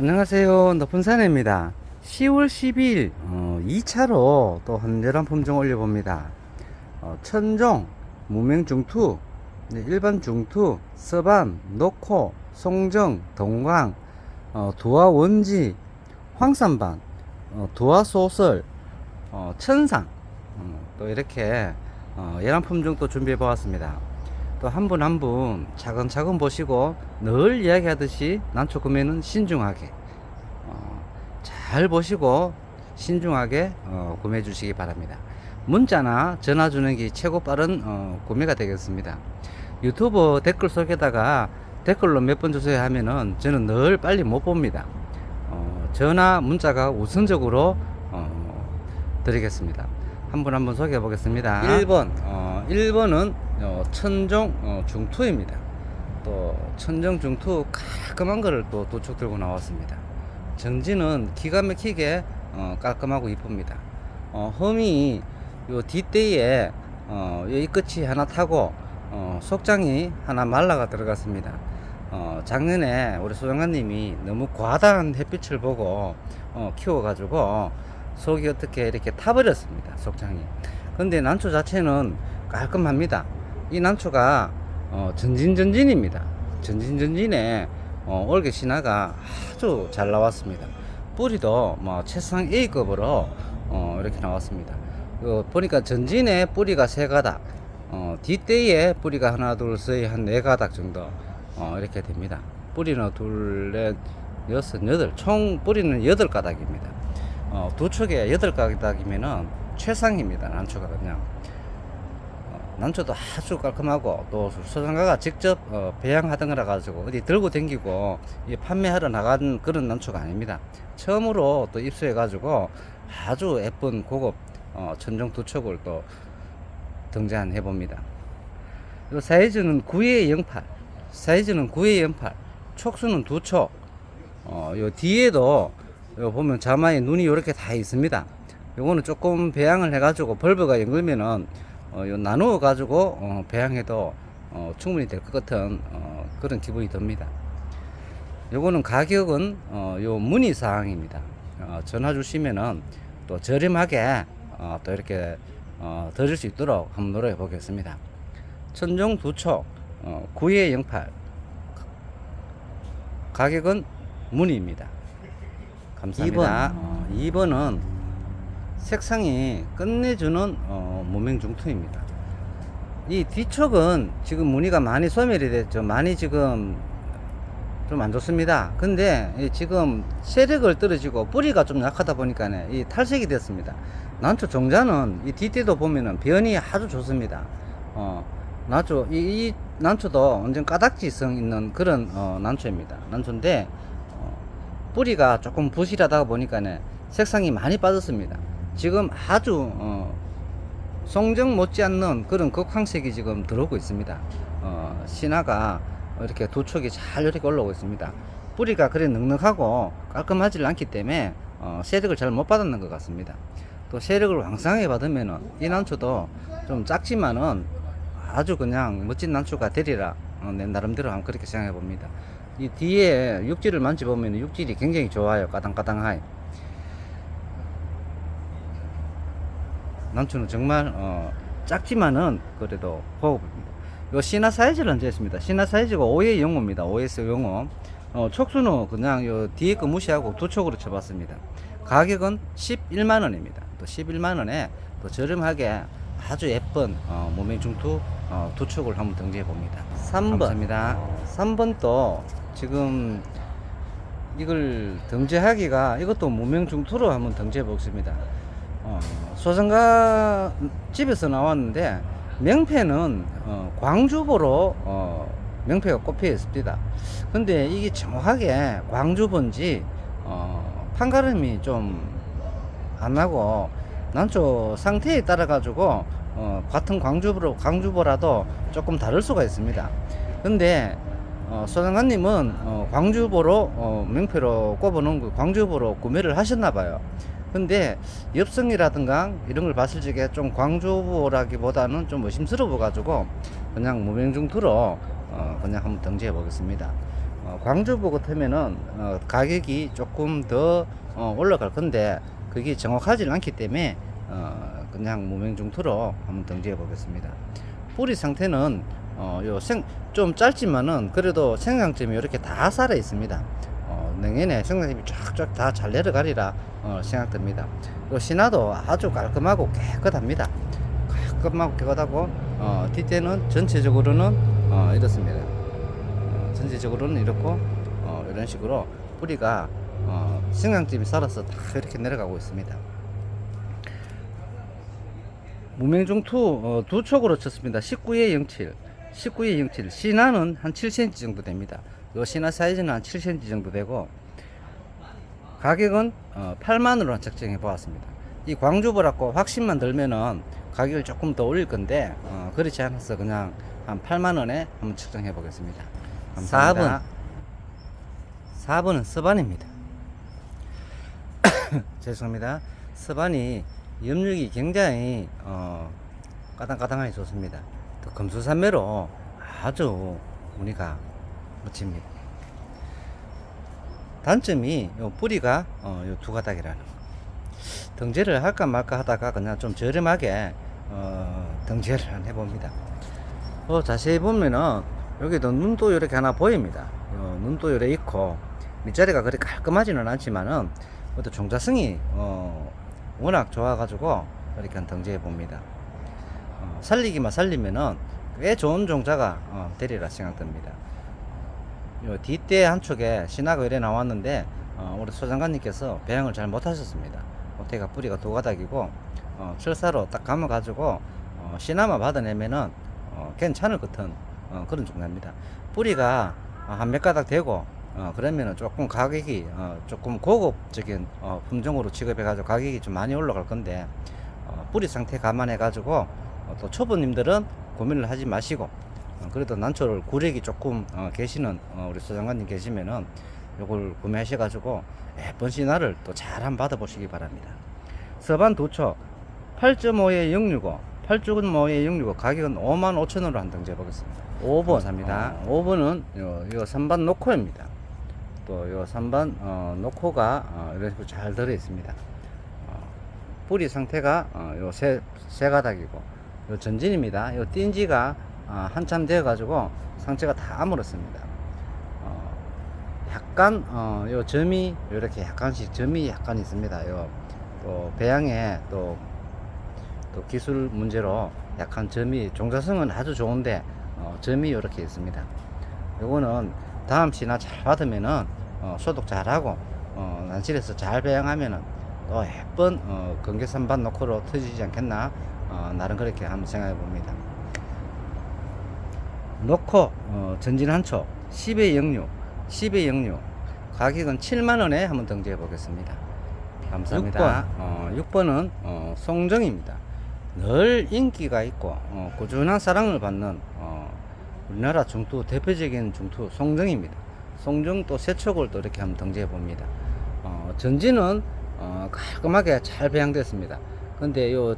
안녕하세요. 높은 산입니다. 10월 12일 어, 2차로 또 한여름 품종 올려봅니다. 어, 천종, 무명중투, 네, 일반 중투, 서반, 녹호, 송정, 동광, 어, 두화 원지, 황산반, 어, 두화 소설, 어, 천상 어, 또 이렇게 어, 열한 품종 또 준비해 보았습니다. 또 한 분 한 분 차근차근 보시고 늘 이야기하듯이 난초 구매는 신중하게 어, 잘 보시고 신중하게 어, 구매해 주시기 바랍니다. 문자나 전화 주는 게 최고 빠른 어, 구매가 되겠습니다. 유튜브 댓글 속에다가 댓글로 몇 번 주세요 하면은 저는 늘 빨리 못 봅니다. 어, 전화 문자가 우선적으로 어, 드리겠습니다. 한 분 한 분 소개해 보겠습니다. 1번, 어, 1번은 어, 천종 어, 중투입니다. 또 천정 중투 깔끔한 거를 또 도축 들고 나왔습니다. 정지는 기가 막히게 어, 깔끔하고 이쁩니다. 어, 험이 요 뒷대에 어, 이 끝이 하나 타고 어, 속장이 하나 말라가 들어갔습니다. 어, 작년에 우리 소장관님이 너무 과다한 햇빛을 보고 어, 키워가지고 속이 어떻게 이렇게 타버렸습니다. 속장이. 근데 난초 자체는 깔끔합니다. 이 난초가 어, 전진전진입니다. 전진전진에 어, 올개 신화가 아주 잘 나왔습니다. 뿌리도 뭐 최상 A급으로 어, 이렇게 나왔습니다. 그 보니까 전진에 뿌리가 세 가닥, 어, 뒷대에 뿌리가 하나, 둘, 셋, 한네 가닥 정도 어, 이렇게 됩니다. 뿌리는 둘, 넷, 여섯, 여덟, 총 뿌리는 여덟 가닥입니다. 어, 두 촉에 여덟 가닥이면은 최상입니다. 그냥. 어, 난초도 아주 깔끔하고 또 소장가가 직접 어, 배양하던 거라 가지고 어디 들고 댕기고 이 판매하러 나간 그런 난초가 아닙니다. 처음으로 또 입수해 가지고 아주 예쁜 고급 어, 천정 두 촉을 또 등장해 봅니다. 이 사이즈는 9에 08, 사이즈는 9에 08, 촉수는 두 촉. 어, 요 뒤에도 요 보면 자마에 눈이 이렇게 다 있습니다. 요거는 조금 배양을 해가지고 벌브가 연글면은 어, 요 나누어 가지고 어, 배양해도 어, 충분히 될 것 같은 어, 그런 기분이 듭니다. 요거는 가격은 어, 요 문의 사항입니다. 어, 전화 주시면은 또 저렴하게 어, 또 이렇게 어, 드릴 수 있도록 한번 노력해 보겠습니다. 천정 두촉 어, 9에 08 가격은 문의입니다. 감사합니다. 2번, 어, 2번은 색상이 끝내주는 어, 무명 중투입니다. 이 뒤쪽은 지금 무늬가 많이 소멸이 됐죠. 많이 지금 좀 안 좋습니다. 근데 이 지금 세력을 떨어지고 뿌리가 좀 약하다 보니까 이 탈색이 됐습니다. 난초 종자는 이 뒷뒤도 보면은 변이 아주 좋습니다. 어, 난초, 이, 이 난초도 완전 까닥지성 있는 그런 어, 난초입니다. 난초인데 어, 뿌리가 조금 부실하다 보니까 색상이 많이 빠졌습니다. 지금 아주 어, 송정 못지않는 그런 극황색이 지금 들어오고 있습니다. 어, 신화가 이렇게 두 촉이 잘 이렇게 올라오고 있습니다. 뿌리가 그래 넉넉하고 깔끔하지 않기 때문에 어, 세력을 잘 못 받았는 것 같습니다. 또 세력을 왕성하게 받으면은 이 난초도 좀 작지만은 아주 그냥 멋진 난초가 되리라 어, 내 나름대로 한번 그렇게 생각해 봅니다. 이 뒤에 육질을 만져보면 육질이 굉장히 좋아요. 까당까당하이. 난초는 정말 어, 작지만은 그래도 호흡입니다. 요 신화 사이즈를 얹었습니다. 신화 사이즈가 5의 0호입니다. 5에서 0호. 어, 촉수는 그냥 요 뒤에 거 무시하고 두 촉으로 쳐봤습니다. 가격은 11만 원입니다. 또 11만 원에 또 저렴하게 아주 예쁜 어, 무명중투 어, 두 촉을 한번 등재해 봅니다. 3번. 감사합니다. 집도 지금 이걸 등재하기가 이것도 무명 중투로 한번 등재해 보겠습니다. 어, 소성가 집에서 나왔는데 명패는 어, 광주보로 어, 명패가 꼽혀 있습니다. 근데 이게 정확하게 광주본지 어, 판가름이 좀 안 나고 난초 상태에 따라 가지고 어, 같은 광주보로 광주보라도 조금 다를 수가 있습니다. 근데 어, 소장관님은 어, 광주보로 어, 명패로 꼽아놓은 그 광주보로 구매를 하셨나 봐요. 근데 엽성이라든가 이런 걸 봤을 적에 좀 광주보라기보다는 좀 의심스러워 가지고 그냥 무명중투로 어, 그냥 한번 등재해 보겠습니다. 어, 광주보 같으면은 어, 가격이 조금 더 어, 올라갈 건데 그게 정확하지는 않기 때문에 어, 그냥 무명중투로 한번 등재해 보겠습니다. 뿌리 상태는 어, 요 생, 좀 짧지만은 그래도 생장점이 이렇게 다 살아 있습니다. 어, 내년에 생장점이 쫙쫙 다 잘 내려가리라 어, 생각됩니다. 요 신화도 아주 깔끔하고 깨끗합니다. 깔끔하고 깨끗하고 어, 뒷대는 전체적으로는 어, 이렇습니다. 어, 전체적으로는 이렇고 어, 이런 식으로 뿌리가 어, 생장점이 살아서 다 이렇게 내려가고 있습니다. 무명중투 어, 두 촉으로 쳤습니다. 19에 07, 19에 07. 신화는 한 7cm 정도 됩니다. 요 신화 사이즈는 한 7cm 정도 되고 가격은 어, 8만원으로 책정해 보았습니다. 이 광주보 라고 확신만 들면은 가격을 조금 더 올릴 건데 어, 그렇지 않아서 그냥 한 8만 원에 한번 책정해 보겠습니다. 감사합니다. 4번 4번은 서반입니다. 죄송합니다. 서반이 염력이 굉장히 어, 까당까당하게 좋습니다. 또 금수산매로 아주 무늬가 멋집니다. 단점이 요 뿌리가 어, 요두 가닥이라는 거. 등재를 할까 말까 하다가 그냥 좀 저렴하게 어, 등재를 한번 해봅니다. 어, 자세히 보면은 여기도 눈도 이렇게 하나 보입니다. 요 눈도 이렇게 있고 밑자리가 그리 깔끔하지는 않지만은 어떤 종자성이 어, 워낙 좋아가지고 이렇게 등재해 봅니다. 어, 살리기만 살리면은 꽤 좋은 종자가 어, 되리라 생각됩니다. 요 뒷대 한쪽에 신화가 이래 나왔는데 어, 우리 소장관님께서 배양을 잘 못하셨습니다. 호태가 뿌리가 두 가닥이고 어, 철사로 딱 감아가지고 어, 신화만 받아내면은 어, 괜찮을 것 같은 어, 그런 종류입니다. 뿌리가 한 몇 가닥 되고 어, 그러면은 조금 가격이 어, 조금 고급적인 어, 품종으로 취급해가지고 가격이 좀 많이 올라갈 건데 어, 뿌리 상태 감안해가지고 어, 또 초보님들은 고민을 하지 마시고 어, 그래도 난초를 구력이 조금 어, 계시는 어, 우리 소장관님 계시면은 요걸 구매하셔가지고 예쁜 신화를 또 잘 한번 받아보시기 바랍니다. 서반 도초 8.5에 065 8.5에 065 가격은 5만 5천 원으로 한 등재 보겠습니다. 5번 감사합니다. 5번은 요, 요 3번 노코입니다. 또 요 3번 어, 노코가 어, 이런 식으로 잘 들어 있습니다. 어, 뿌리 상태가 어, 요세 세 가닥이고 요 전진입니다. 요 띵지가 어, 한참 되어 가지고 상체가 다 아물었습니다. 어, 약간 어, 요 점이 이렇게 약간씩 점이 약간 있습니다. 요 또 배양에 또, 또 기술 문제로 약간 점이 종자성은 아주 좋은데 어, 점이 이렇게 있습니다. 요거는 다음 시나 잘 받으면은 어, 소독 잘하고 어, 난실에서 잘 배양하면은 또 예쁜 어, 건개선반 노크로 터지지 않겠나 어, 나름 그렇게 한번 생각해 봅니다. 노코 어, 전진 한초 10에 06 10에 06 가격은 7만원에 한번 등재해 보겠습니다. 감사합니다. 6번, 어, 6번은 어, 송정입니다. 늘 인기가 있고 어, 꾸준한 사랑을 받는 어, 우리나라 중투 대표적인 중투 송정입니다. 송정 또 세척을 또 이렇게 한번 등재해 봅니다. 어, 전지는 어, 깔끔하게 잘 배양됐습니다. 근데 요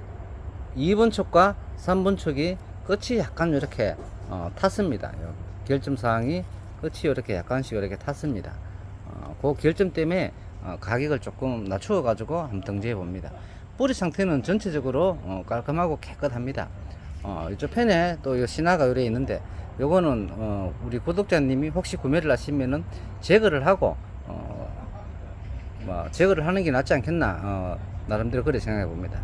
2번 촉과 3번 촉이 끝이 약간 이렇게 어, 탔습니다. 요 결점 사항이 끝이 이렇게 약간씩 이렇게 탔습니다. 어, 그 결점 때문에 어, 가격을 조금 낮추어 가지고 한번 등재해 봅니다. 뿌리 상태는 전체적으로 어, 깔끔하고 깨끗합니다. 어, 이쪽 편에 또이 신화가 요래 있는데 요거는 어, 우리 구독자님이 혹시 구매를 하시면은 제거를 하고 어, 뭐 제거를 하는 게 낫지 않겠나 어, 나름대로 그렇게 생각해 봅니다.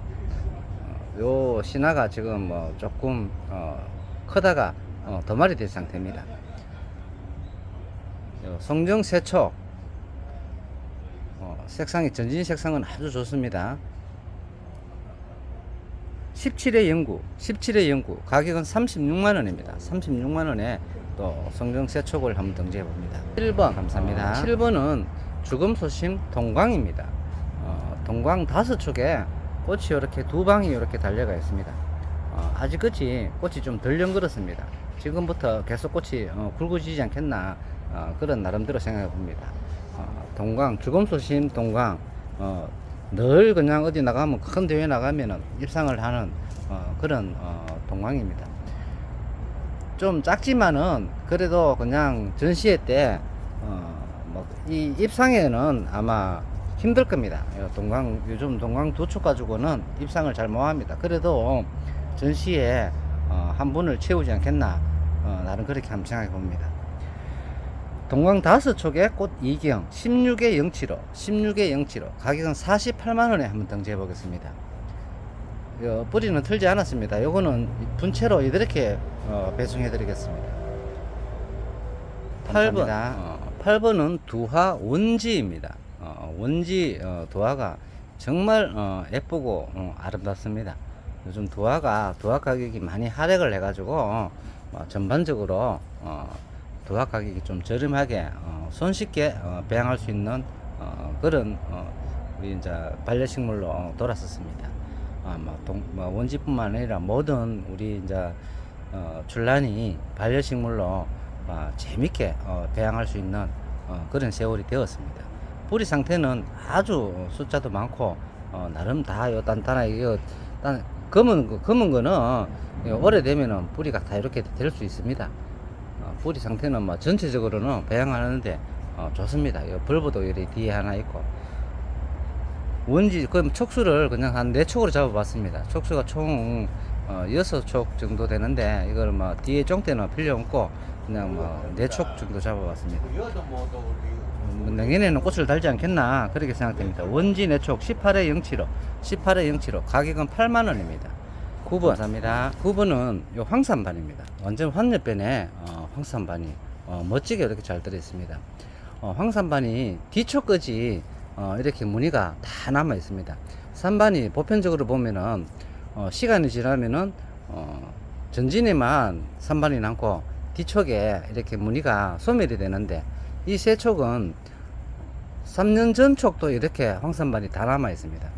어, 요 신화가 지금 뭐 조금 어, 크다가 어, 도말이 된 상태입니다. 요 성정 세초 어, 색상이 전진 색상은 아주 좋습니다. 17의 연구, 17의 연구 가격은 36만 원입니다. 36만 원에 또 성정 세촉을 한번 등재해 봅니다. 1번 감사합니다. 7번은 죽음 소심 동광입니다. 어, 동광 다섯 촉에 꽃이 이렇게 두 방이 이렇게 달려가 있습니다. 어, 아직 끝이 꽃이 좀 덜 연그렇습니다. 지금부터 계속 꽃이 어, 굵어지지 않겠나 어, 그런 나름대로 생각해 봅니다. 어, 동광 죽음소심 동광 어, 늘 그냥 어디 나가면 큰 대회 나가면은 입상을 하는 어, 그런 어, 동광입니다. 좀 작지만은 그래도 그냥 전시회 때뭐이 입상에는 아마 힘들 겁니다. 요 동강 요즘 동강 도축 가지고는 입상을 잘 못합니다. 그래도 전시에 어, 한 분을 채우지 않겠나 어, 나름 그렇게 함청하게 봅니다. 동강 다섯 촉의 꽃 이경 16의 075 16의 075 가격은 48만 원에 한번 등재해 보겠습니다. 요 뿌리는 틀지 않았습니다. 요거는 분채로 이렇게 어, 배송해 드리겠습니다. 8번. 어, 8번은 두화 원지입니다. 어, 원지 어, 두화가 정말 어, 예쁘고 어, 아름답습니다. 요즘 두화가 두화 가격이 많이 하락을 해가지고 어, 전반적으로 어, 두화 가격이 좀 저렴하게 어, 손쉽게 어, 배양할 수 있는 어, 그런 어, 우리 이제 반려식물로 어, 돌아섰습니다. 아, 뭐, 동, 뭐 원지뿐만 아니라 모든 우리 이제 어, 출란이 반려식물로 어, 재밌게 어, 배양할 수 있는 어, 그런 세월이 되었습니다. 뿌리 상태는 아주 숫자도 많고 어, 나름 다 요 단단하게 이거 단, 검은 거- 검은 거는 이거 오래되면은 뿌리가 다 이렇게 될 수 있습니다. 어, 뿌리 상태는 뭐 전체적으로는 배양하는데 어, 좋습니다. 이 벌브도 여기 뒤에 하나 있고 원지 그 촉수를 그냥 한네 촉으로 잡아봤습니다. 촉수가 총 어, 여섯 촉 정도 되는데 이걸 뭐 뒤에 쫑대는 필요 없고 그냥 뭐네촉 정도 잡아봤습니다. 음, 내년에는 꽃을 달지 않겠나 그렇게 생각됩니다. 원지 내촉 18회 075 18회 075 가격은 8만 원입니다. 9번 감사합니다. 9번은 요 황산반입니다. 완전 환엽변에 어, 황산반이 어, 멋지게 이렇게 잘 들어있습니다. 어, 황산반이 뒤쪽까지 어, 이렇게 무늬가 다 남아 있습니다. 산반이 보편적으로 보면은 어, 시간이 지나면은 어, 전진에만 산반이 남고 뒤쪽에 이렇게 무늬가 소멸이 되는데 이 세 촉은 3년 전 촉도 이렇게 황산반이 다 남아 있습니다.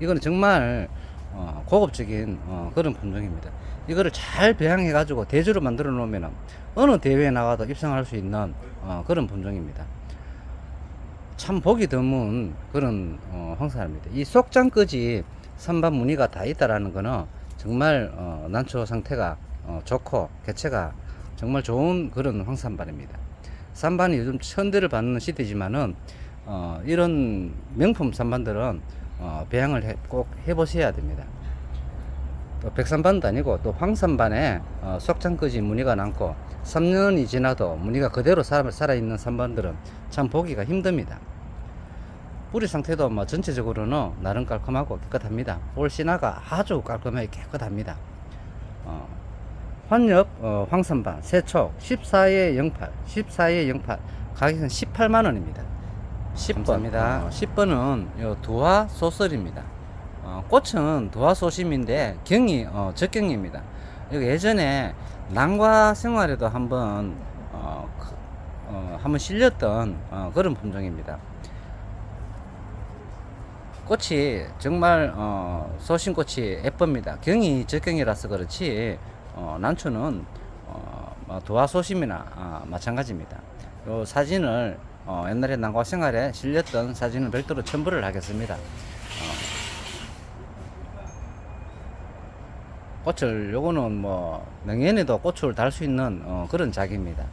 이거는 정말 어, 고급적인 어, 그런 품종입니다. 이거를 잘 배양해 가지고 대주로 만들어 놓으면 어느 대회에 나가도 입상할 수 있는 어, 그런 품종입니다. 참 보기 드문 그런 어, 황산입니다. 이 속장까지 선반 무늬가 다 있다라는 거는 정말 어, 난초 상태가 어, 좋고 개체가 정말 좋은 그런 황산반입니다. 산반이 요즘 천대를 받는 시대지만은 어, 이런 명품 산반들은 어, 배양을 해- 꼭 해보셔야 됩니다. 또 백산반도 아니고 또 황산반에 어, 속장까지 무늬가 남고 3년이 지나도 무늬가 그대로 살아, 살아있는 산반들은 참 보기가 힘듭니다. 뿌리 상태도 뭐 전체적으로는 나름 깔끔하고 깨끗합니다. 볼 신화가 아주 깔끔하게 깨끗합니다. 어, 환엽 어, 황산반 세촉 14에 08 14에 08 가격은 18만 원입니다. 10번입니다. 어, 10번은 요 두화 소설입니다. 어, 꽃은 두화 소심인데 경이 어, 적경입니다. 여기 예전에 난과 생활에도 한번 어, 그- 어, 한번 실렸던 어, 그런 품종입니다. 꽃이 정말 어, 소심꽃이 예쁩니다. 경이 적경이라서 그렇지 어, 난초는 어, 뭐 도화 소심이나 아, 마찬가지입니다. 요 사진을 어, 옛날에 난과 생활에 실렸던 사진을 별도로 첨부를 하겠습니다. 어, 꽃을 요거는 뭐 내년에도 꽃을 달 수 있는 어, 그런 작입니다.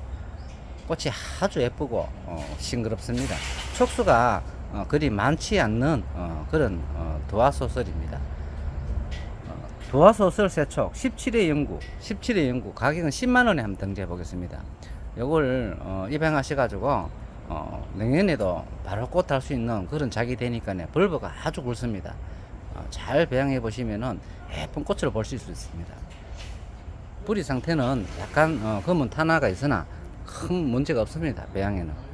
꽃이 아주 예쁘고 어, 싱그럽습니다. 촉수가 어, 그리 많지 않는 어, 그런 어, 도화소설입니다. 어, 도화소설 세촉 17회 연구 17회 연구 가격은 10만원에 한번 등재해 보겠습니다. 요걸 어, 입양하셔 가지고 어, 내년에도 바로 꽃달수 있는 그런 작이 되니까요 벌브가 아주 굵습니다. 어, 잘 배양해 보시면은 예쁜 꽃을 볼수 있습니다. 뿌리 상태는 약간 어, 검은 탄화가 있으나 큰 문제가 없습니다. 배양에는.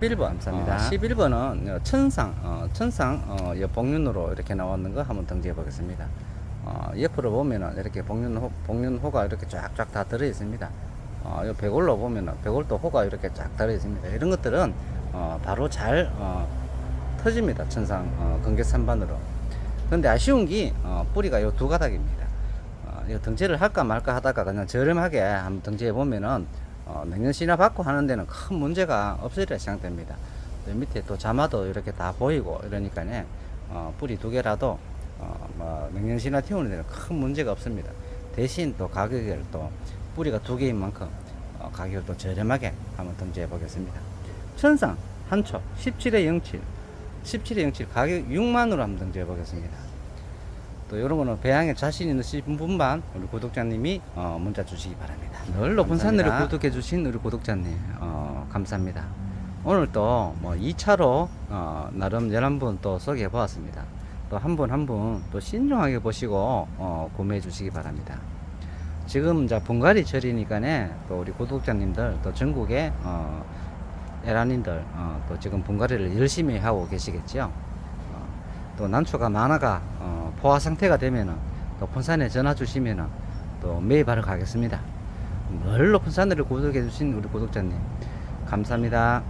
11번 감사합니다. 11번은 천상, 어, 천상 어, 이 복륜으로 이렇게 나왔는 거 한번 등재해 보겠습니다. 어, 옆으로 보면은 이렇게 복륜호, 복륜호가 이렇게 쫙쫙 다 들어 있습니다. 어, 이 배골로 보면은 배골도 호가 이렇게 쫙 들어 있습니다. 이런 것들은 어, 바로 잘 어, 터집니다. 천상 어, 건개산반으로. 근데 아쉬운 게 어, 뿌리가 요두 가닥입니다. 어, 이거 등재를 할까 말까 하다가 그냥 저렴하게 한번 등재해 보면은 어, 냉연시나 받고 하는 데는 큰 문제가 없으리라 생각됩니다. 또 밑에 또 자마도 이렇게 다 보이고 이러니까네 어, 뿌리 두 개라도 어, 뭐 냉연시나 튀우는 데는 큰 문제가 없습니다. 대신 또 가격을 또 뿌리가 두 개인 만큼 어, 가격을 또 저렴하게 한번 등재해 보겠습니다. 천상 한초 17에 07 17에 07 가격 6만으로 한번 등재해 보겠습니다. 또 이런 거는 배양에 자신 있으신 분만 우리 구독자님이 어, 문자 주시기 바랍니다. 늘 높은 산으로 구독해 주신 우리 구독자님 어, 감사합니다. 오늘 또 뭐 2차로 어, 나름 11분 또 소개해 보았습니다. 또 한 분 한 분 또 신중하게 보시고 어, 구매해 주시기 바랍니다 지금 이제 분갈이 절이니까네 또 우리 구독자님들 또 전국에 어, 에라님들 어, 또 지금 분갈이를 열심히 하고 계시겠죠. 어, 또 난초가 많아가 어, 포화 상태가 되면은 또 폰산에 전화 주시면은 또 매입하러 가겠습니다. 늘 높은 산을 구독해 주신 우리 구독자님 감사합니다.